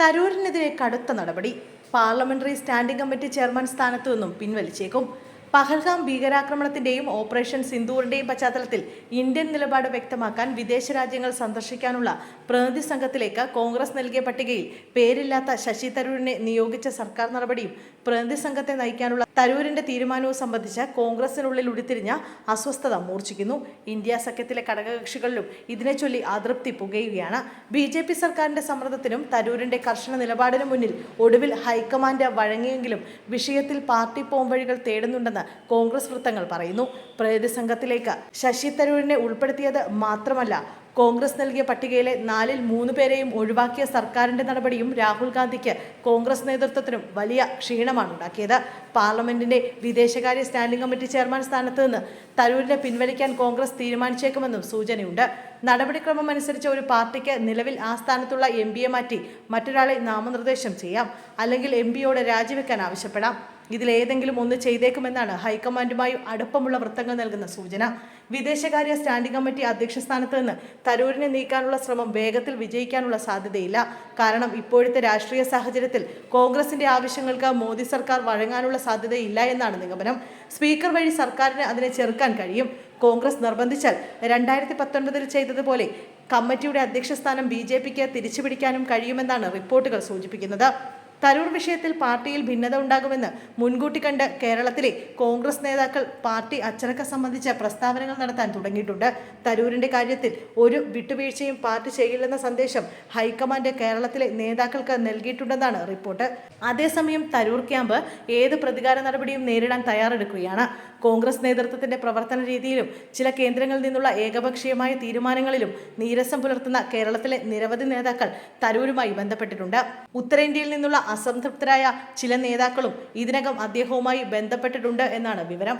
തരൂരിനെതിരെ കടുത്ത നടപടി. Parliamentary standing committee chairman സ്ഥാനത്തു നിന്നും പിൻവലിച്ചേക്കും. പഹൽഗാം ഭീകരാക്രമണത്തിന്റെയും ഓപ്പറേഷൻ സിന്ദൂറിന്റെയും പശ്ചാത്തലത്തിൽ ഇന്ത്യൻ നിലപാട് വ്യക്തമാക്കാൻ വിദേശ രാജ്യങ്ങൾ സന്ദർശിക്കാനുള്ള പ്രതിനിധി സംഘത്തിലേക്ക് കോൺഗ്രസ് നൽകിയ പട്ടികയിൽ പേരില്ലാത്ത ശശി തരൂരിനെ നിയോഗിച്ച സർക്കാർ നടപടിയും പ്രതിനിധി സംഘത്തെ നയിക്കാനുള്ള തരൂരിന്റെ തീരുമാനവും സംബന്ധിച്ച് കോൺഗ്രസിനുള്ളിൽ ഉരുത്തിരിഞ്ഞ അസ്വസ്ഥത മൂർച്ഛിക്കുന്നു. ഇന്ത്യ സഖ്യത്തിലെ ഘടകകക്ഷികളിലും ഇതിനെ ചൊല്ലി അതൃപ്തി പുകയുകയാണ്. ബി ജെ പി സർക്കാരിന്റെ സമ്മർദ്ദത്തിനും തരൂരിന്റെ കർശന നിലപാടിനും മുന്നിൽ ഒടുവിൽ ഹൈക്കമാൻഡ് വഴങ്ങിയെങ്കിലും വിഷയത്തിൽ പാർട്ടി പോംവഴികൾ തേടുന്നുണ്ടെന്ന് കോൺഗ്രസ് വൃത്തങ്ങൾ പറയുന്നു. പ്രതിനിധി സംഘത്തിലേക്ക് ശശി തരൂരിനെ ഉൾപ്പെടുത്തിയത് മാത്രമല്ല കോൺഗ്രസ് നൽകിയ പട്ടികയിലെ നാലിൽ മൂന്ന് പേരെയും ഒഴിവാക്കിയ സർക്കാരിന്റെ നടപടിയും രാഹുൽ ഗാന്ധിക്ക് കോൺഗ്രസ് നേതൃത്വത്തിനും വലിയ ക്ഷീണമാണ് ഉണ്ടാക്കിയത്. പാർലമെന്റിന്റെ വിദേശകാര്യ സ്റ്റാൻഡിംഗ് കമ്മിറ്റി ചെയർമാൻ സ്ഥാനത്ത് നിന്ന് തരൂരിനെ പിൻവലിക്കാൻ കോൺഗ്രസ് തീരുമാനിച്ചേക്കുമെന്നും സൂചനയുണ്ട്. നടപടിക്രമം അനുസരിച്ച് ഒരു പാർട്ടിക്ക് നിലവിൽ ആ സ്ഥാനത്തുള്ള എം മാറ്റി മറ്റൊരാളെ നാമനിർദ്ദേശം ചെയ്യാം. അല്ലെങ്കിൽ എം പിയോട് രാജിവെക്കാൻ ആവശ്യപ്പെടാം. ഇതിലേതെങ്കിലും ഒന്ന് ചെയ്തേക്കുമെന്നാണ് ഹൈക്കമാൻഡുമായി അടുപ്പമുള്ള വൃത്തങ്ങൾ നൽകുന്ന സൂചന. വിദേശകാര്യ സ്റ്റാൻഡിംഗ് കമ്മിറ്റി അധ്യക്ഷ സ്ഥാനത്ത് നിന്ന് തരൂരിനെ നീക്കാനുള്ള ശ്രമം വേഗത്തിൽ വിജയിക്കാനുള്ള സാധ്യതയില്ല. കാരണം ഇപ്പോഴത്തെ രാഷ്ട്രീയ സാഹചര്യത്തിൽ കോൺഗ്രസിന്റെ ആവശ്യങ്ങൾക്ക് മോദി സർക്കാർ വഴങ്ങാനുള്ള സാധ്യതയില്ല എന്നാണ് നിഗമനം. സ്പീക്കർ വഴി സർക്കാരിന് അതിനെ ചെറുക്കാൻ കഴിയും. കോൺഗ്രസ് നിർബന്ധിച്ചാൽ രണ്ടായിരത്തി പത്തൊൻപതിൽ ചെയ്തതുപോലെ കമ്മിറ്റിയുടെ അധ്യക്ഷസ്ഥാനം ബി ജെ പിക്ക് തിരിച്ചുപിടിക്കാനും കഴിയുമെന്നാണ് റിപ്പോർട്ടുകൾ സൂചിപ്പിക്കുന്നത്. തരൂർ വിഷയത്തിൽ പാർട്ടിയിൽ ഭിന്നത ഉണ്ടാകുമെന്ന് മുൻകൂട്ടി കണ്ട് കേരളത്തിലെ കോൺഗ്രസ് നേതാക്കൾ പാർട്ടി അച്ചടക്ക സംബന്ധിച്ച പ്രസ്താവനകൾ നടത്താൻ തുടങ്ങിയിട്ടുണ്ട്. തരൂരിന്റെ കാര്യത്തിൽ ഒരു വിട്ടുവീഴ്ചയും പാർട്ടി ചെയ്യില്ലെന്ന സന്ദേശം ഹൈക്കമാൻഡ് കേരളത്തിലെ നേതാക്കൾക്ക് നൽകിയിട്ടുണ്ടെന്നാണ് റിപ്പോർട്ട്. അതേസമയം തരൂർ ക്യാമ്പ് ഏത് പ്രതികാര നടപടിയും നേരിടാൻ തയ്യാറെടുക്കുകയാണ്. കോൺഗ്രസ് നേതൃത്വത്തിന്റെ പ്രവർത്തന രീതിയിലും ചില കേന്ദ്രങ്ങളിൽ നിന്നുള്ള ഏകപക്ഷീയമായ തീരുമാനങ്ങളിലും നീരസം പുലർത്തുന്ന കേരളത്തിലെ നിരവധി നേതാക്കൾ തരൂരുമായി ബന്ധപ്പെട്ടിട്ടുണ്ട്. ഉത്തരേന്ത്യയിൽ നിന്നുള്ള അസംതൃപ്തരായ ചില നേതാക്കളും ഇതിനകം അദ്ദേഹവുമായി ബന്ധപ്പെട്ടിട്ടുണ്ട് എന്നാണ് വിവരം.